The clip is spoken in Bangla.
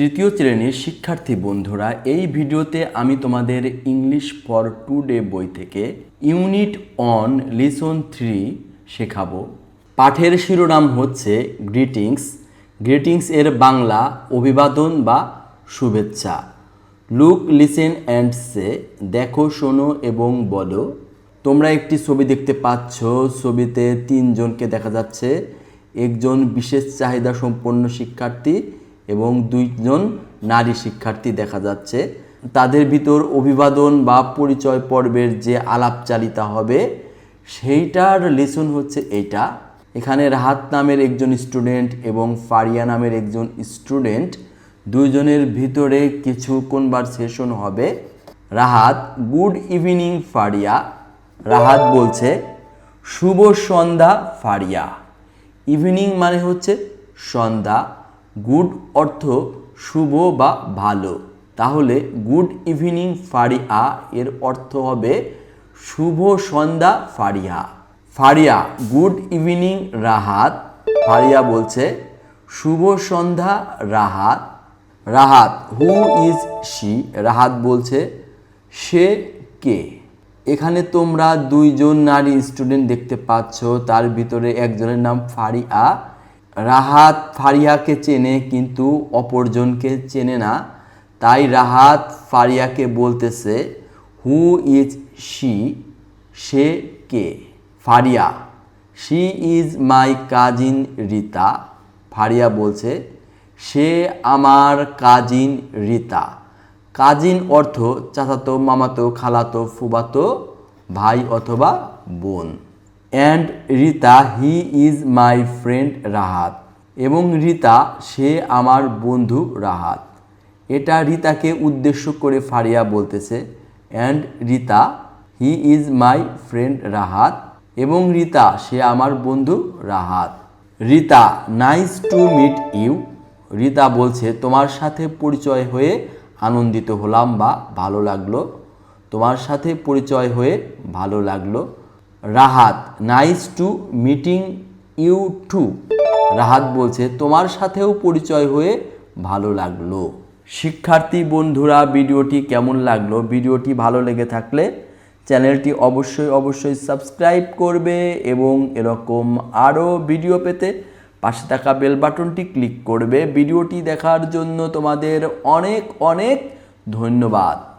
তৃতীয় শ্রেণির শিক্ষার্থী বন্ধুরা, এই ভিডিওতে আমি তোমাদের ইংলিশ ফর টু ডে বই থেকে ইউনিট অন লিসন থ্রি শেখাবো। পাঠের শিরোনাম হচ্ছে গ্রিটিংস গ্রিটিংস এর বাংলা অভিবাদন বা শুভেচ্ছা। লুক লিসেন অ্যান্ড সে দেখো, শোনো এবং বলো। তোমরা একটি ছবি দেখতে পাচ্ছ। ছবিতে তিনজনকে দেখা যাচ্ছে। একজন বিশেষ চাহিদা সম্পন্ন শিক্ষার্থী এবং দুইজন নারী শিক্ষার্থী দেখা যাচ্ছে। তাদের ভিতর অভিবাদন বা পরিচয় পর্বের যে আলাপচারিতা হবে, সেইটার লেসন হচ্ছে এইটা। এখানে রাহাত নামের একজন স্টুডেন্ট এবং ফারিয়া নামের একজন স্টুডেন্ট দুইজনের ভিতরে কিছু কনভারসেশন হবে। Rahat, good evening, Faria. Rahat বলছে, শুভ সন্ধ্যা, ফারিয়া। ইভিনিং মানে হচ্ছে সন্ধ্যা। গুড অর্থ শুভ বা ভালো। তাহলে গুড ইভিনিং ফারিয়া, এর অর্থ হবে শুভ সন্ধ্যা Faria. Faria, good evening Rahat. Faria বলছে, শুভ সন্ধ্যা Rahat. Rahat who is she Rahat বলছে, সে কে? এখানে তোমরা দুইজন নারী স্টুডেন্ট দেখতে পাচ্ছ, তার ভিতরে একজনের নাম ফারিয়া রাহাত ফারিয়াকে চেনে কিন্তু অপরজনকে চেনে না। তাই রাহাত ফারিয়াকে বলতেছে হু ইজ শি সে কে? Faria she is my cousin Rita. Faria বলছে, সে আমার কাজিন রিতা। কাজিন অর্থ চাচাতো, মামাতো, খালাতো ফুবাতো ভাই অথবা বোন। And Rita he is my friend Rahat এবং রিতা সে আমার বন্ধু রাহাত এটা রিতাকে উদ্দেশ্য করে ফারিয়া বলতেছে। And Rita he is my friend Rahat এবং রিতা সে আমার বন্ধু Rahat Rita nice to meet you Rita বলছে, তোমার সাথে পরিচয় হয়ে আনন্দিত হলাম বা ভালো লাগল। তোমার সাথে পরিচয় হয়ে ভালো লাগল। Rahat nice to meeting you too Rahat বলছে, তোমার সাথেও পরিচয় হয়ে ভালো লাগল। শিক্ষার্থী বন্ধুরা, ভিডিওটি কেমন লাগল? ভিডিওটি ভালো লেগে থাকলে চ্যানেলটি অবশ্যই অবশ্যই সাবস্ক্রাইব করবে এবং এরকম আরও ভিডিও পেতে পাশে থাকা বেল বাটনটি ক্লিক করবে। ভিডিওটি দেখার জন্য তোমাদের অনেক অনেক ধন্যবাদ।